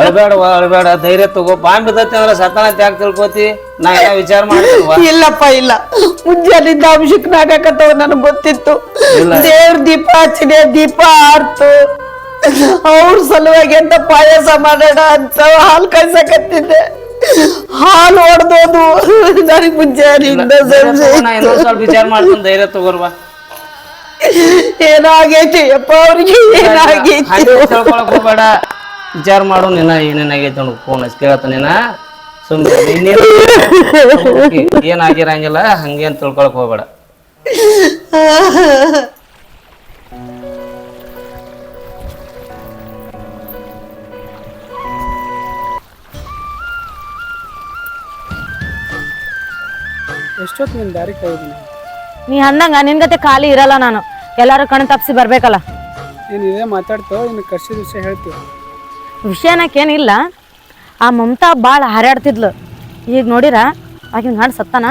ಅಳ್ಬೇಡವಾ ಅಳ್ಬೇಡ. ಧೈರ್ಯ ತಗೋ. ಬಾಂಬ್ ಬಿದ್ದೈತಿ ಅಂದ್ರೆ ಸತ್ತಾನ ತ್ಯಾಗ ತಿಳ್ಕೋತಿ? ನಾ ಎಲ್ಲ ವಿಚಾರ ಮಾಡ್ತೀವ ಇಲ್ಲಪ್ಪ ಇಲ್ಲ. ಮುಂಜಾನಿಂದ ಅಭಿಷೇಕನಾಗಕತ್ತವ ನನಗ್ ಗೊತ್ತಿತ್ತು. ದೇವ್ರ ದೀಪ ಹಚ್ಚಿದೆ ದೀಪ ಆರ್ತು ಅವ್ರ ಸಲುವಾಗಿ ಅಂತ ಪಾಯಸ ಮಾಡೋಣ ಅಂತ ಹಾಲ್ ಕಾಯ್ಸಕತ್ತಿದ್ದೆ. ಹಾಲು ಹೊಡೆದೋದು ನನಗೆ ಇನ್ನೊಂದ್ ಸ್ವಲ್ಪ ವಿಚಾರ ಮಾಡ್ಕೊಂಡು ಧೈರ್ಯ ತಗೋರ್ವಾ. ಏನಾಗೈತಿ ಅಪ್ಪ ಅವ್ರಿಗೆ? ಏನಾಗೈತಿ? ತಿಳ್ಕೊಳಕ್ ಹೋಗ್ಬೇಡ. ವಿಚಾರ ಮಾಡು ನಿನ್ನ ಏನೇನಾಗೈತಿ ಅವ್ನು ಫೋನ್ ಹಚ್ಚಿ ಕೇಳತ್ತ ನೀನ. ಸುಮ್ಮನೆ ಏನಾಗಿರಂಗಿಲ್ಲ ಹಂಗೇನ್ ತಿಳ್ಕೊಳಕ್ ಹೋಗ್ಬೇಡ. ನಿನ್ನ ದಾರಿ ನೀ ಅಂದಂಗ ನಿನ್ ಗತೆ ಖಾಲಿ ಇರಲ್ಲ ನಾನು. ಎಲ್ಲಾರು ಕಣ್ ತಪ್ಸಿ ಬರ್ಬೇಕಲ್ಲ. ನೀನು ಇದೇ ಮಾತಾಡ್ತೋ ಇನ್ನು ಕರ್ಸಿದ ವಿಷಯ ಹೇಳ್ತೀವಿ ವಿಷಯನಕ್ಕೇನಿಲ್ಲ ಆ ಮಮತಾ ಭಾಳ ಹಾರಾಡ್ತಿದ್ಲು. ಈಗ ನೋಡಿರ ಆಕಿನ ಗಂಡ ಸತ್ತಾನ.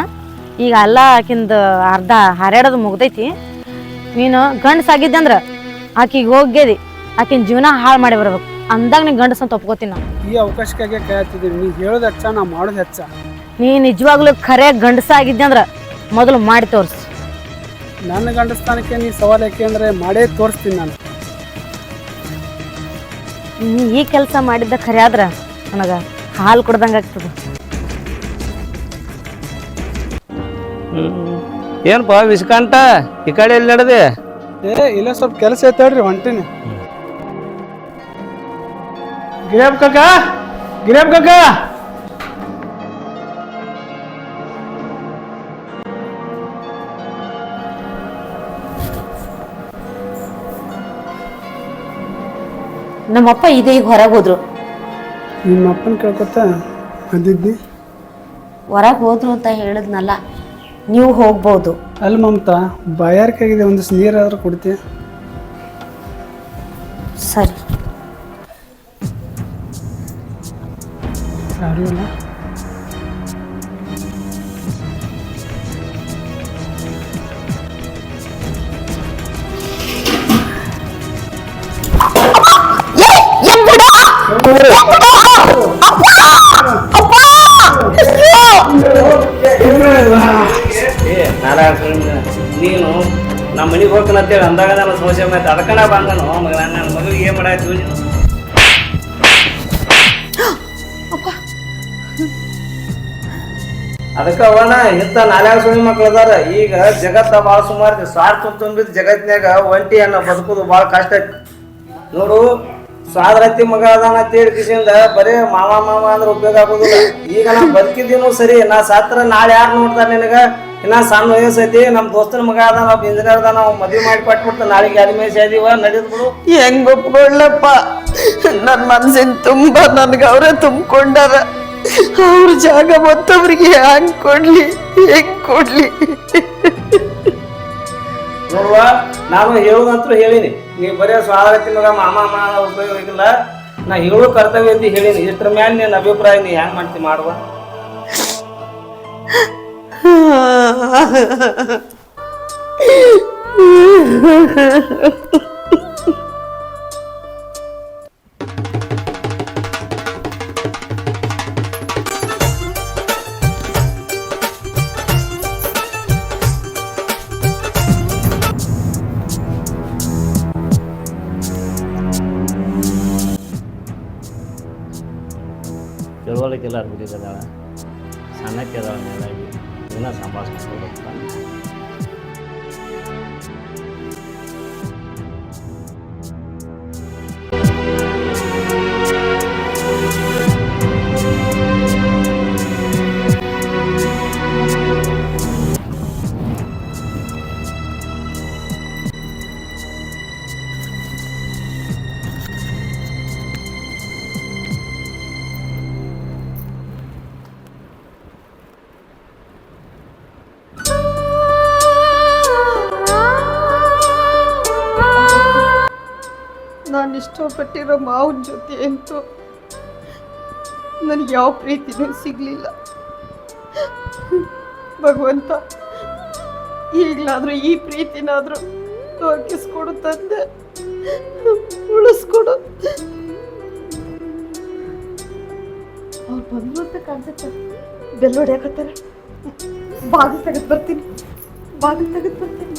ಈಗ ಎಲ್ಲ ಆಕಿಂದ ಅರ್ಧ ಹಾರಾಡೋದು ಮುಗ್ದೈತಿ. ನೀನು ಗಂಡ ಅಂದ್ರೆ ಆಕಿಗೆ ಹೋಗ್ಯದಿ ಆಕಿನ ಜೀವನ ಹಾಳು ಮಾಡಿ ಬರ್ಬೇಕು. ಅಂದಾಗ ನೀನು ಗಂಡಸ್ ಅಂತ ಒಪ್ಕೋತೀನಿ ನಾನು. ಈ ಅವಕಾಶಕ್ಕಾಗಿ ಕಾಯ್ತಿದ್ದೀನಿ ನೀನು ಹೇಳೋದು ಹೆಚ್ಚ ನಾ ಮಾಡೋದು ಹೆಚ್ಚ ನೀ ನಿಜವಾಗ್ಲೂ ಖರೆ ಗಂಡಸಾಗಿದ್ದೆ ಅಂದ್ರೆ ಮೊದಲು ಮಾಡಿ ತೋರಿಸು. ನನ್ನ ಗಂಡಸ್ಥಾನಕ್ಕೆ ನೀ ಸವಾಲು ಯಾಕೆ ಅಂದರೆ ಮಾಡೇ ತೋರಿಸ್ತೀನಿ ನಾನು. ನೀ ಈ ಕೆಲಸ ಮಾಡಿದ್ದ ಖರೆ ಆದ್ರ ನನಗ ಹಾಲು ಕೊಡ್ದಂಗೆ ಆಗ್ತದೆ. ಏನಪ್ಪ ವಿಸ್ಕಂಟ ಈ ಕಡೆ ಎಲ್ಲಿ ನಡೆದೆ? ಏ ಇಲ್ಲ ಸ್ವಲ್ಪ ಕೆಲಸ ಐತೇಳ್ರಿ ಹೊಂಟಿನಿ. ಹೊಂಟೀನಿ ಕಕ್ಕ ಕಾಕ? ಕಕ್ಕ ಕಾಕ? ನಮ್ಮಪ್ಪ ಇದೆ ಈಗ ಹೊರಗೆ ಹೋದ್ರು. ನಿಮ್ಮ ಅಪ್ಪನ ಕೇಳ್ಕೊತ ಬಂದಿದ್ದಿ? ಹೊರಗೆ ಹೋದ್ರು ಅಂತ ಹೇಳಿದ್ನಲ್ಲ ನೀವು ಹೋಗ್ಬೋದು. ಅಲ್ಲಿ ಮಮತಾ ಒಂದು ಒಂದಿಷ್ಟು ನೀರಾದ್ರೂ ಕೊಡ್ತೀಯ? ಸರಿ. ಸರಿ ಇಲ್ಲ ನಮ್ಮ ಮನೆಗೆ ಹೋಗ್ತಾನೆ ಅಂತೇಳಿ ಅಂದಾಗ ನಾನು ಸಮಸ್ಯೆ ಮಾತು ಅದಕ್ಕನ ಬಂದನು. ಮಗ ನನ್ನ ಮಗಳಿಗೆ ಏನು ಮಾಡಾಯ್ತು? ನೀನು ಅದಕ್ಕ ಅವನ ಇಂಥ ನಾಲ್ಯಾಗ ಸುಳಿ ಮಕ್ಳು ಅದಾರ. ಈಗ ಜಗತ್ತ ಭಾಳ ಸುಮಾರು ಸ್ವಾರ್ಥ ತುಂಬಿದ ಜಗತ್ತಿನಾಗ ಒಂಟಿ ಅನ್ನ ಬದುಕುದು ಭಾಳ ಕಷ್ಟ ಐತಿ. ನೋಡು ಸ್ವಾದ್ರತಿ ಮಗ ಅದಾನ ಅಂತೇಳಿ ಕಿಸಿಂದ ಬರೇ ಮಾವ ಮಾವ ಅಂದ್ರೆ ಉಪಯೋಗ ಆಗೋದಿಲ್ಲ. ಈಗ ನಾ ಬದುಕಿದ್ದೀನೂ ಸರಿ ನಾ ಸಾತ್ರ ನಾಳೆ ಯಾರು ನೋಡ್ತಾರ ನಿನಗ. ಇನ್ನ ಸಣ್ಣ ವಯಸ್ಸೈತಿ ನಮ್ಮ ದೋಸ್ತನ ಮಗ ಅದ ನಾವು ಇಂಜಿನಿಯರ್ ಅದ ನಾವು ಮದ್ವೆ ಮಾಡಿ ಕೊಟ್ಬಿಡ್ತ ನಾಳೆಗೆ ಯಾರಿ ಮೇಲೆ ಸೇದಿವ ನಡೀದ್ ಬಿಡು. ಹೆಂಗ್ ಒಪ್ಕೊಳ್ಳಪ್ಪ ನನ್ನ ಮನ್ಸಿನ ತುಂಬಾ ನನ್ಗೆ ಅವರೇ ತುಂಬಿಕೊಂಡಾರ. ಅವ್ರ ಜಾಗ ಮತ್ತೊಬ್ರಿಗೆ ಹ್ಯಾಂಗ್ ಕೊಡ್ಲಿ? ಹೆಂಗ್ ಕೊಡ್ಲಿ? ನೋಡುವ ನಾನು ಹೇಳುದಂತೂ ಹೇಳಿನಿ. ನೀವು ಬರೇ ಸ್ವಾಗತಿ ಮಗ ಮಾಮ ಮಾಮ ಉಪಯೋಗ ಇಲ್ಲ. ನಾ ಹೇಳು ಕರ್ತವ್ಯ ಅಂತ ಹೇಳಿನಿ. ಇಷ್ಟ್ರ ಮ್ಯಾಲ ನಿನ್ನ ಅಭಿಪ್ರಾಯ ನೀ ಹೆಂಗ್ ಮಾಡ್ತಿ ಮಾಡುವ? ತಿಳುವಳಿಕೆ ಎಲ್ಲ ಅದಾಳ ಸಣ್ಣಕ್ಕೆ చిన్న సంభాషణ కూడా ನಾನು ಇಷ್ಟಪಟ್ಟಿರೋ ಮಾವನ ಜೊತೆ ಅಂತೂ ನನಗೆ ಯಾವ ಪ್ರೀತಿನೂ ಸಿಗಲಿಲ್ಲ. ಭಗವಂತ, ಈಗಲಾದರೂ ಈ ಪ್ರೀತಿನಾದರೂ ದೊರಕಿಸ್ಕೊಡು ತಂದೆ. ಉಳಿಸ್ಕೊಡು. ಅವ್ರು ಬಂದ್ರು ಅಂತ ಕಾಣ್ತೈತೆ. ಬೆಲ್ಲ ಹಾಕತ್ತಾರೆ. ಬಾಗಿಲು ತೆಗೆದು ಬರ್ತೀನಿ. ಬಾಗಿ ತೆಗೆದು ಬರ್ತೀನಿ.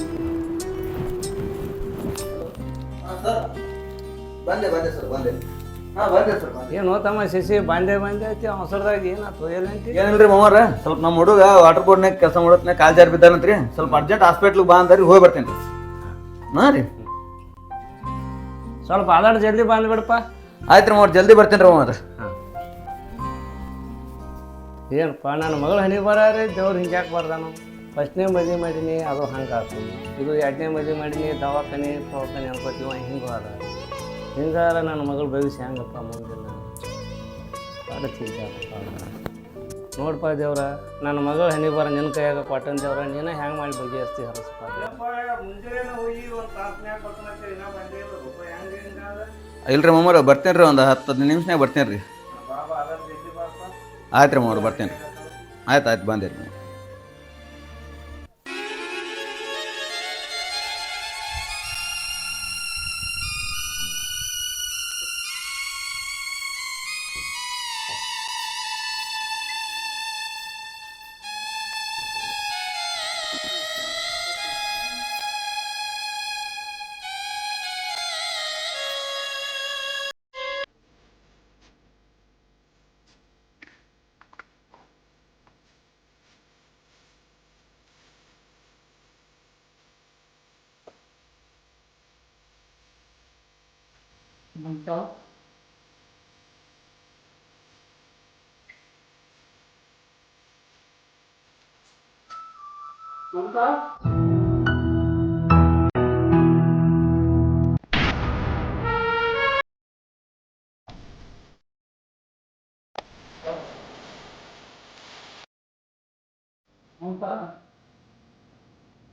ಬಂದೆ ಬಂದೆ ಸರ್ ಬಂದೆ. ಹಾ ಬಂದೆ ಸರ್ ಬಂದೆ. ಏನು ತಮ್ಮ ಸಿಸಿ ಬಂದೆ ಬಂದೆ ಐತಿ ಅವಸರದಾಗ ಏನಾಯ್ತು ಏನಂತಿ ಏನಿಲ್ರಿ ಮಾಮಾರ ಸ್ವಲ್ಪ ನಮ್ಮ ಹುಡುಗ ವಾಟರ್ ಬೋರ್ಡ್ನಾಗ ಕೆಲಸ ಮಾಡೋತ್ನಾಗ ಕಾಲ್ ಜಾರಿ ಬಿದ್ದಾನಂತ್ರಿ. ಸ್ವಲ್ಪ ಅರ್ಜೆಂಟ್ ಹಾಸ್ಪಿಟ್ಲಿಗೆ ಬಾ ಅಂದ್ರಿ ಹೋಗಿ ಬರ್ತೇನೆ. ರೀ ಹಾಂ ರೀ. ಸ್ವಲ್ಪ ಆದಾಡ್ ಜಲ್ದಿ ಬಂದ್ಬಿಡಪ್ಪ ಆಯ್ತು ರೀ ಮಾಮಾರ್ ಜಲ್ದಿ ಬರ್ತೇನೆ ರೀ ಮಾಮಾರ ಏನಪ್ಪ ನನ್ನ ಮಗಳು ಹನಿ ಬರಾರಿ ದೇವ್ರು ಹಿಂಗ್ಯಾಕೆ ಬರ್ದಾನು? ಫಸ್ಟ್ನೇ ಮದುವೆ ಮಾಡೀನಿ ಅದು ಹಂಗೆ ಆಗ್ತೀನಿ ಇದು ಎರಡನೇ ಮದುವೆ ಮಾಡೀನಿ ದವಾಖಾನೆ ದವಾಖಾನೆ ಅನ್ಕೋತೀವ ಹಿಂಗೆ ಅದ ಹಿಂಗಾರ ನನ್ನ ಮಗಳು ಭವಿಷ್ಯ ಹೆಂಗಪ್ಪ ಮುಂದಿನ? ಪಾಡ ಚಿಂತೆ ನೋಡಪ್ಪ ದೇವ್ರ ನನ್ನ ಮಗಳ ಹನಿ ಬರ ನಿನ್ನ ಕೈಯಾಗ ಕೊಟ್ಟನ್ ದೇವ್ರ ನೀನ ಹೆಂಗೆ ಮಾಡಿ ಬಗೆಹರಿಸ್ತಿ ಹರಸಪ್ಪ ಇಲ್ರಿ ಮಮ್ಮರ ಬರ್ತೇನೆ ರೀ ಒಂದು ಹತ್ತು ಹದಿನೈದು ನಿಮಿಷನಾಗ ಬರ್ತೇನೆ ರೀ. ಆಯ್ತು ರೀ ಮಮ್ಮರು ಬರ್ತೇನೆ ರೀ. ಆಯ್ತು ಆಯ್ತು ಬಂದೆ ರೀ. ಅಂತ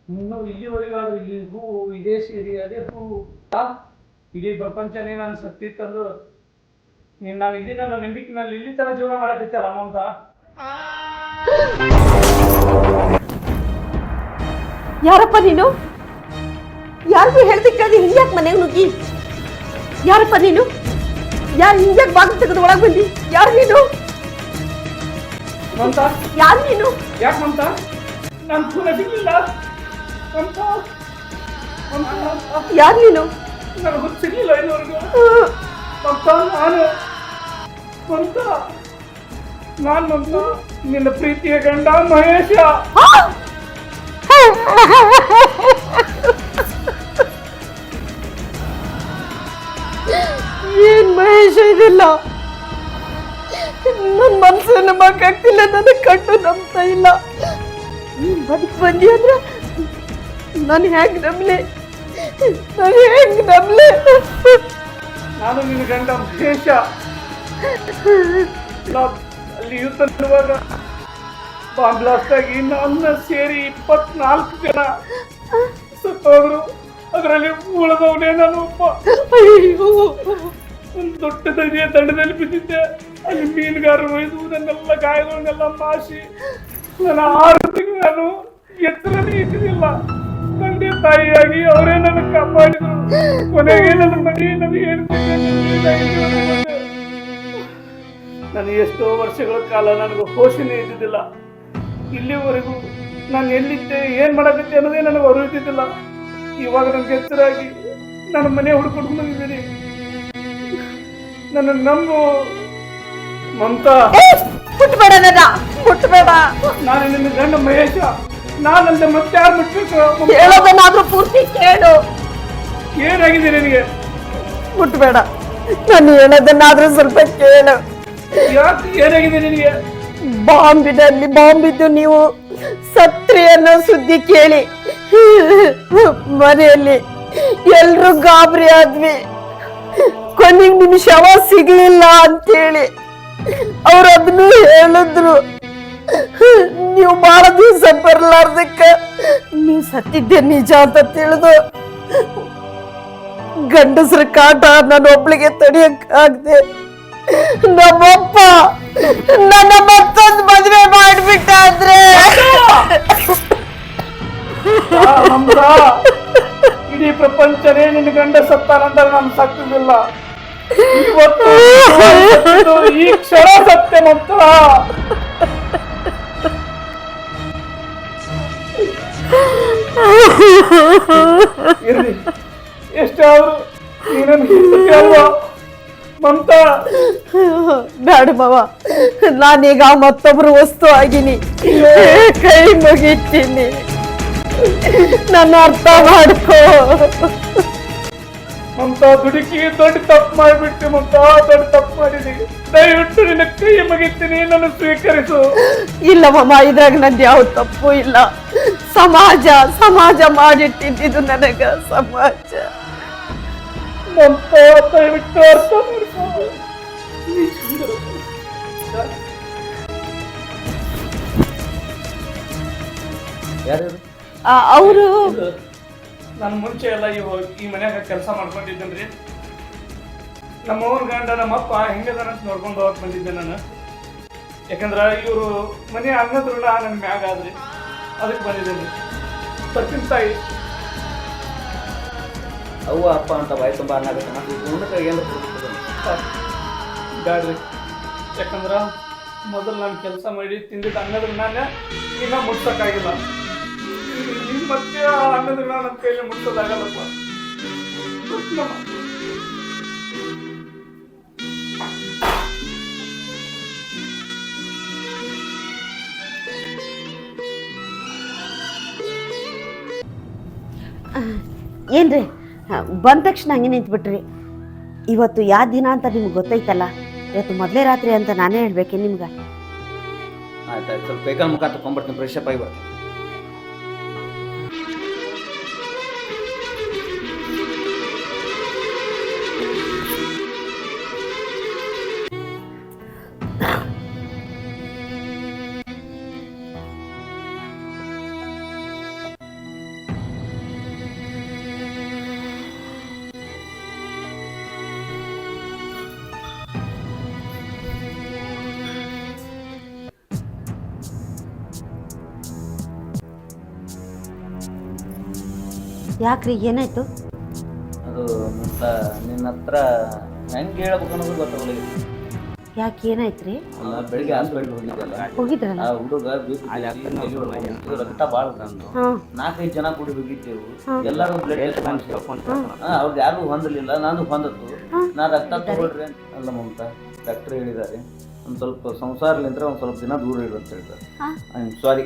ಇನ್ನು ಇಲ್ಲಿವರೆಗಾದ್ರೂ ಈ ಹೂ ಇದೇ ಸೀರೆ ಅದೇ ಹೂ ಆ? ಇಡೀ ಪ್ರಪಂಚನೇ ನಾನು ಸತ್ತಿತ್ತಂದು ನೀನು ನಾವು ಇಡೀ ನನ್ನ ನಂಬಿಕೆನಲ್ಲಿ ಇಲ್ಲಿ ತರ ಜೀವನ ಮಾಡಕತ್ತಲ್ಲ ಅಂತ. ಯಾರಪ್ಪ ನೀನು? ಯಾರಿಗೂ ಹೇಳ್ತಿಕ್ಕಾಗಿ ಹಿಂಗ್ಯಾಕ್ ಮನೆಗೆ ನುಗ್ಗಿ? ಯಾರಪ್ಪ ನೀನು? ಯಾರು ಹಿಂಗ್ಯಾಕ್ ಬಾಗಿಲು ತೆಗೆದು ಒಳಗೆ ಬಂದಿ? ಯಾರು ನೀನು? ಮಮತಾ? ಯಾರು ನೀನು? ಯಾಕೆ ಮಮತ? ನಾನು ಮಮತಾ? ಮಮತಾ? ಯಾರು ನೀನು? ನನಗೆ ಗೊತ್ತಿರಲಿಲ್ಲ ಇದುವರೆಗೂ ಮಮತಾ ನಾನು ಮಮತಾ ನಾನು ನಿನ್ನ ಪ್ರೀತಿಯ ಗಂಡ ಮಹೇಶ. ಏನ್ ಮಹೇಶ ಇದಿಲ್ಲ? ನನ್ನ ಮನಸ್ಸು ನಂಬಕ್ಕಾಗ್ತಿಲ್ಲ ನನ್ನ ಕಣ್ಣು ನಂಬ್ತಾ ಇಲ್ಲ. ಬದುಕ್ ಬಂದಿ ಅಂದ್ರೆ ನಾನು ಹೇಗೆ ನಂಬ್ಲಿ? ನಾನು ಹೆಂಗ್ ನಂಬ್ಲೆ ನಾನು ನಿನ್ನ ಗಂಡ ನಾವು ಅಲ್ಲಿ ಯುದ್ಧ ನಡೆಯುವಾಗ ಬಾಂಬ್ ಬ್ಲಾಸ್ಟ್ ಆಗಿ ನನ್ನ ಸೇರಿ ಇಪ್ಪತ್ನಾಲ್ಕು ಜನ. ಸತ್ತೋದ್ರು. ಅದರಲ್ಲಿ ಉಳಿದವನೇ ನಾನು ಒಬ್ಬ ಅಯ್ಯೋ. ಒಂದು ದೊಡ್ಡ ನದಿಯ ದಂಡದಲ್ಲಿ ಬಿದ್ದಿದ್ದೆ. ಅಲ್ಲಿ ಮೀನುಗಾರರು ಒಯ್ದು ನನ್ನೆಲ್ಲ ಗಾಯಗಳನ್ನೆಲ್ಲ ಮಾಸಿ. ನನ್ನ ಆರು ತಿಂಗಳು ನಾನು ಎತ್ತರನೇ ಇದ್ದಿದ್ದಿಲ್ಲ ತಂದೆ ತಾಯಿಯಾಗಿ ಅವರೇ ನನ್ನ ಕಾಪಾಡಿದ್ರು. ಕೊನೆಗೆ ನನ್ನ ಮನೆ ನನಗೆ ನಾನು ಎಷ್ಟೋ ವರ್ಷಗಳ ಕಾಲ ನನಗೆ ಹೋಷಣೆ ಇದ್ದಿದ್ದಿಲ್ಲ. ಇಲ್ಲಿವರೆಗೂ ನಾನು ಎಲ್ಲಿದ್ದೆ ಏನು ಮಾಡಕತ್ತೆ ಅನ್ನೋದೇ ನನಗೆ ಅರಿಯುತ್ತಿದ್ದಿಲ್ಲ. ಇವಾಗ ನನಗೆ ಎಚ್ಚರಾಗಿ ನನ್ನ ಮನೆ ಹುಡ್ಕೊಂಡು ಬಂದಿದ್ದೀನಿ. ನನ್ನ ನಂಬು ಮಮತಾ. ಮುಟ್ಬೇಡ ನಾನು ನಿನ್ನ ಗಂಡ ಮಹೇಶ. ನಾನಂತ ಮತ್ತೆ ಯಾರು ಮುಟ್ಬೇಕು ಹೇಳೋದನ್ನಾದ್ರೂ ಪೂರ್ತಿ ಕೇಳು. ಏನಾಗಿದೆ ನಿನಗೆ? ಮುಟ್ಬೇಡ. ನಾನು ಹೇಳೋದನ್ನಾದ್ರೂ ಸ್ವಲ್ಪ ಕೇಳು. ಯಾಕೆ ಏನಾಗಿದೆ ನಿನಗೆ? ಬಾಂಬಿನಲ್ಲಿ ಬಾಂಬಿದ್ದು ನೀವು ಸತ್ರಿ ಅನ್ನೋ ಸುದ್ದಿ ಕೇಳಿ. ಮನೆಯಲ್ಲಿ ಎಲ್ರು ಗಾಬರಿ ಆದ್ವಿ. ಕೊನೆಗೆ ನಿಮ್ ಶವ ಸಿಗ್ಲಿಲ್ಲ ಅಂತೇಳಿ. ಅವ್ರು ಅದನ್ನು ಹೇಳಿದ್ರು. ನೀವು ಬಹಳ ದಿವಸ ಬರ್ಲಾರ್ದಕ್ಕ ನೀವು ಸತ್ತಿದ್ದೆ ನಿಜ ಅಂತ ತಿಳಿದು ಗಂಡಸ್ರ ಕಾಟ ನನ್ನ ಒಬ್ಳಿಗೆ ತಡಿಯಕ್ ಆಗದೆ ನಮ್ಮಪ್ಪ ನನ್ನ ಮತ್ತೊಂದು ಮದುವೆ ಮಾಡ್ಬಿಟ್ಟ ಅಂದ್ರೆ? ಇಡೀ ಪ್ರಪಂಚನೇ ನಿನ್ನ ಗಂಡ ಸತ್ತಾರಂತ ನಾನು ಸಾಕ್ತಿದ್ದಿಲ್ಲ ಇವತ್ತು ಈ ಕ್ಷಣ ಸತ್ಯ ಮತ್ತ ಇರ್ಲಿ. ಎಷ್ಟೇ ಆದ್ರೂ ನೀನನ್ನು ಹೆಂಡತಿ ಅಲ್ವಾ? ಮಮತಾ ಬೇಡ ಮಾವ. ನಾನೀಗ ಮತ್ತೊಬ್ರು ವಸ್ತು ಆಗಿನಿ. ಕೈ ಮುಗಿತೀನಿ. ನನ್ನ ಅರ್ಥ ಮಾಡ್ಕೋ. ಮಮತಾ ದುಡುಕಿ ದೊಡ್ಡ ತಪ್ಪು ಮಾಡಿಬಿಟ್ಟು ಮಮತಾ ದೊಡ್ಡ ತಪ್ಪು ಮಾಡಿದಿ. ದಯವಿಟ್ಟು ನಿನ್ನ ಕೈ ಮುಗಿತೀನಿ ನನ್ನ ಸ್ವೀಕರಿಸು. ಇಲ್ಲ ಮಮ್ಮ ಇದ್ರಾಗ ನಂದು ಯಾವ ತಪ್ಪು ಇಲ್ಲ. ಸಮಾಜ ಸಮಾಜ ಮಾಡಿಟ್ಟಿದ್ದು ನನಗ ಸಮಾಜ. ದಯವಿಟ್ಟು ಅರ್ಥ ಮಾಡ್ಕೊ. ನೀ ಸುಂದರ. ಯಾರು ಅವರು. ನಾನು ಮುಂಚೆ ಎಲ್ಲ ಇವಾಗ ಈ ಮನ್ಯಾಗ ಕೆಲಸ ಮಾಡ್ಕೊಂಡಿದ್ದೇನ್ರಿ. ನಮ್ಮ ಅವ್ರ ಗಂಡ ನಮ್ಮಪ್ಪ ಹೆಂಗದಾನ ಅಂತ ನೋಡ್ಕೊಂಡು ಹೋಗಕ್ ಬಂದಿದ್ದೆ ನಾನು. ಯಾಕಂದ್ರ ಇವರು ಮನೆ ಅನ್ನದ ಋಣ ನನ್ನ ಮ್ಯಾಗ ಆದ್ರಿ. ಅದಕ್ಕೆ ಬಂದಿದ್ದೀನಿ. ಸಚಿನ್ ತಾಯಿ. ಅವ್ವ ಅಪ್ಪ ಅಂತ ಬಾಯಿ ತುಂಬ ಅನ್ನಾಗುತ್ತೆ ನಾನು ಏನು ಬ್ಯಾಡ್ರಿ. ಯಾಕಂದ್ರೆ ಮೊದಲು ನಾನು ಕೆಲಸ ಮಾಡಿ ತಿಂದಿದ್ದ ಅನ್ನದ ಮೇಲೆ ಇನ್ನ ಮುಟ್ಸೋಕ್ಕಾಗಿಲ್ಲ. ನಿಮ್ಮ ಮತ್ತೆ ಅನ್ನದ ಮೇಲೆ ನನ್ನ ಕೈಯಲ್ಲಿ ಮುಟ್ಸೋದಾಗಲ್ಲಪ್ಪ. ಏನ್ರಿ? ಬಂದ ತಕ್ಷಣ ಹಂಗೆ ನಿಂತ್ಬಿಟ್ರಿ. ಇವತ್ತು ಯಾವ ದಿನ ಅಂತ ನಿಮ್ಗೆ ಗೊತ್ತೈತಲ್ಲ? ಇವತ್ತು ಮೊದಲೇ ರಾತ್ರಿ ಅಂತ ನಾನೇ ಹೇಳ್ಬೇಕೆ ನಿಮ್ಗೆ? ಆಯ್ತು ಸ್ವಲ್ಪ ಕೈಕಾಲು ಮುಖ ತಗೊಂಡ್ಬರ್ತೀನಿ ಫ್ರೆಶ್ ಅಪ್ ಆಗಿ ಬರ್ತೀನಿ. ಯಾಕ್ರಿ ಏನಾಯ್ತು? ಅದು ಮುಂತ ನಿನ್ನ ಹತ್ರ ಹೆಂಗೆ ಹೇಳ್ಬೇಕು ಅನ್ನೋದು ಗೊತ್ತಾಗಲಿಲ್ಲ ಯಾಕೆ ಏನಾಯ್ತ್ರಿ? ಅಲ್ಲ ಬೆಳಿಗ್ಗೆ ಹಾಸ್ಪಿಟ್ಲ್ ಹೋಗಿದ್ದಲ್ಲ ಹೋಗಿದ್ರಲ್ಲ? ಆ ಹುಡುಗ ರಕ್ತ ಭಾಳ ತಂದು ನಾಲ್ಕೈದು ಜನ ಕೂಡಿ ಹೋಗಿದ್ದೆವು. ಎಲ್ಲರೂ ಬ್ಲಡ್ ಟೆಸ್ಟ್ ಅವ್ರಿಗೆ ಯಾರು ಹೊಂದಲಿಲ್ಲ ನಾನು ಹೊಂದತ್ತು ನಾ ರಕ್ತ ತಗೊಳ್ರಿ ಅಂತ. ಅಲ್ಲ ಮಮತಾ ಡಾಕ್ಟರ್ ಹೇಳಿದ್ದಾರೆ. ಒಂದು ಸ್ವಲ್ಪ ಸಂಸಾರಲಿಂದ್ರೆ ಒಂದು ಸ್ವಲ್ಪ ದಿನ ದೂರ ಇರು ಅಂತ ಹೇಳಿದ್ದಾರೆ. ಐ ಆಮ್ ಸಾರಿ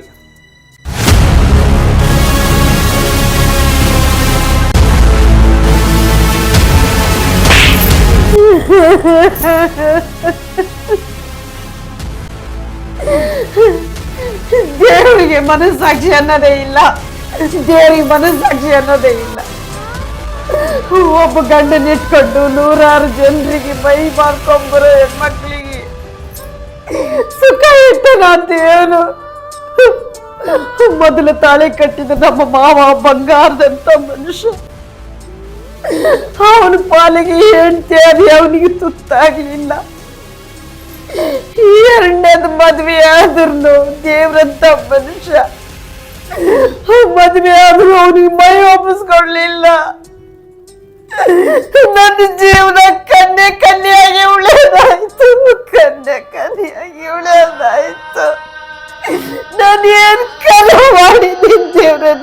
ದೇವರಿಗೆ ಮನಸ್ಸಾಕ್ಷಿ ಅನ್ನೋದೇ ಇಲ್ಲ. ದೇವರಿಗೆ ಮನಸ್ಸಾಕ್ಷಿ ಅನ್ನೋದೇ ಇಲ್ಲ. ಒಬ್ಬ ಗಂಡನ ಇಟ್ಕೊಂಡು ನೂರಾರು ಜನರಿಗೆ ಮೈ ಮಾಡ್ಕೊಂಬರೋ ಹೆಣ್ಮಕ್ಳಿಗೆ. ಸುಖ ಅಂತ ಏನು ಮೊದಲು ತಾಳೆ ಕಟ್ಟಿದ ನಮ್ಮ ಮಾವ ಬಂಗಾರದಂತ ಮನುಷ್ಯ. ಅವನ ಪಾಲಿಗೆ ಹೆಂಡತಿ ಅದು ಅವನಿಗೆ ತುತ್ತಾಗ್ಲಿಲ್ಲ. ಎರಡನೇದು ಮದ್ವೆ ಆದ್ರೂ ದೇವ್ರಂತ ಮನುಷ್ಯ. ಮದ್ವೆ ಆದ್ರೂ ಅವನಿಗೆ ಮೈ ಒಪ್ಪಿಸ್ಕೊಡ್ಲಿಲ್ಲ ನನ್ನ ಜೀವನ ಕನ್ಯೆ ಕನ್ಯಾಗಿ ಉಳಿಯೋದಾಯ್ತು, ಕನ್ಯೆ ಕನ್ಯಾಗಿ ಉಳಿಯೋದಾಯ್ತು. ನಾನು ಏನ್ ಕರ್ಮ ಮಾಡಿದ್ದೀನಿ ದೇವ್ರೆ